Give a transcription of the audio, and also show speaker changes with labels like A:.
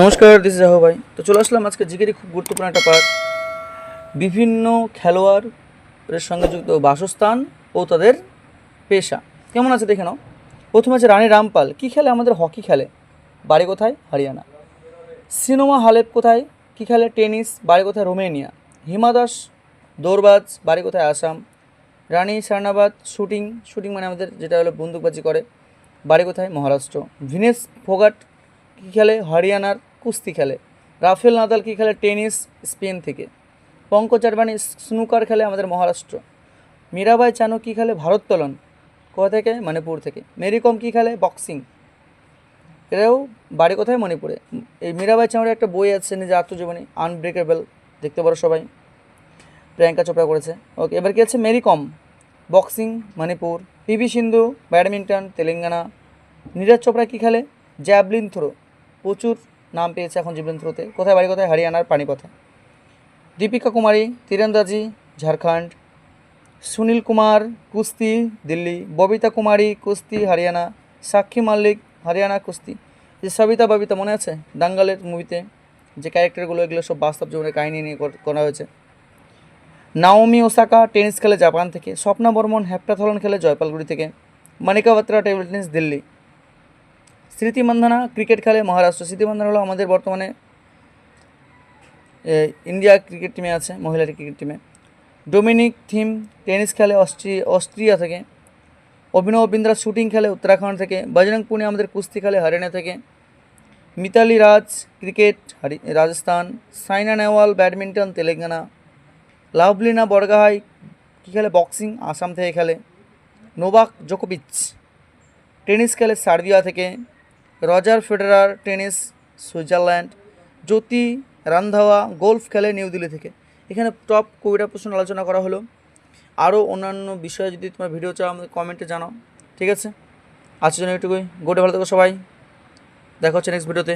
A: নমস্কার দিস রাহু ভাই। তো চলে আসলাম আজকে জিকেরই খুব গুরুত্বপূর্ণ একটা পার্ট বিভিন্ন খেলোয়াড়ের সঙ্গে যুক্ত বাসস্থান ও তাদের পেশা। কেমন আছে দেখে নাও। প্রথমে আছে রানী রামপাল। কী খেলে? আমাদের হকি খেলে। বাড়ি কোথায়? হরিয়ানা। সিনেমা হালেপ কোথায়? কী খেলে? টেনিস। বাড়ি কোথায়? রোমেনিয়া। হিমা দাস, দৌড়বাজ। বাড়ি কোথায়? আসাম। রানী সারনাবাদ শুটিং। শুটিং মানে আমাদের যেটা হলো বন্দুকবাজি করে। বাড়ি কোথায়? মহারাষ্ট্র। ভিনেস ফোগাট কী খেলে? হরিয়ানার কুস্তি খেলে। রাফেল নাদাল কী খেলে? টেনিস, স্পেন থেকে। পঙ্কজ আডবাণী স্নুকার খেলে আমাদের মহারাষ্ট্র। মীরাবাই চানু কী খেলে? ভারোত্তোলন। কোথা থেকে? মণিপুর থেকে। মেরি কম কী খেলে? বক্সিং। এরাও বাড়ি কোথায়? মণিপুরে। এই মীরাবাই চানুর একটা বই আছে নিজের আত্মজীবনী আনব্রেকেবল দেখতে পারো সবাই। প্রিয়াঙ্কা চোপড়া করেছে। ওকে, এবার কী আছে? Mary Kom boxing, Manipur. PV Sindhu, badminton, Telangana. Neeraj Chopra কী খেলে? Javelin throw. প্রচুর নাম পেয়েছে এখন জ্যাভলিন থ্রোতে কোথায় বাড়ি, কোথায়? হরিয়ানার পানিপথে। দীপিকা কুমারী, তীরন্দাজি, ঝাড়খণ্ড। সুনীল কুমার, কুস্তি, দিল্লি। ববিতা কুমারী, কুস্তি, হরিয়ানা। সাক্ষী মাল্লিক, হরিয়ানা, কুস্তি। যে সবিতা, ববিতা মনে আছে? দাঙ্গালের মুভিতে যে ক্যারেক্টারগুলো, এগুলো সব বাস্তব জীবনের কাহিনী নিয়ে করা হয়েছে। নাওমি ওসাকা, টেনিস খেলে জাপান থেকে। স্বপ্না বর্মন হ্যাপ্টাথলন খেলে জয়পালগুড়ি থেকে। Manika Batra table tennis, Delhi. Smriti Mandhana cricket খেলে মহারাষ্ট্র। স্মৃতি মান্ধানা হলো আমাদের বর্তমানে ইন্ডিয়া ক্রিকেট টিমে আছে মহিলা ক্রিকেট টিমে ডোমিনিক থিম, টেনিস খেলে অস্ট্রি, অস্ট্রিয়া থেকে। অভিনব বিন্দ্রা শুটিং খেলে উত্তরাখণ্ড থেকে। বজরং পুনে আমাদের কুস্তি খেলে হরিয়ানা থেকে। মিতালি রাজ ক্রিকেট রাজস্থান। সাইনা নেওয়াল ব্যাডমিন্টন, তেলেঙ্গানা। লাভলিনা বড়গাহাই কী খেলে? বক্সিং, আসাম থেকে খেলে। নোভাক জোকোবিচ টেনিস খেলে সার্বিয়া থেকে। Roger Federer tennis, Switzerland, Jyoti Randhawa golf খেলে নিউ দিল্লি থেকে। এখানে টপ কবিতা প্রশ্ন আলোচনা করা হলো। আরও অন্যান্য বিষয়ে যদি তোমার ভিডিও চাও আমাদের কমেন্টে জানাও। ঠিক আছে? আজকের জন্য একটুকুই গোটে ভালো থাকো সবাই। দেখা হচ্ছে নেক্সট ভিডিওতে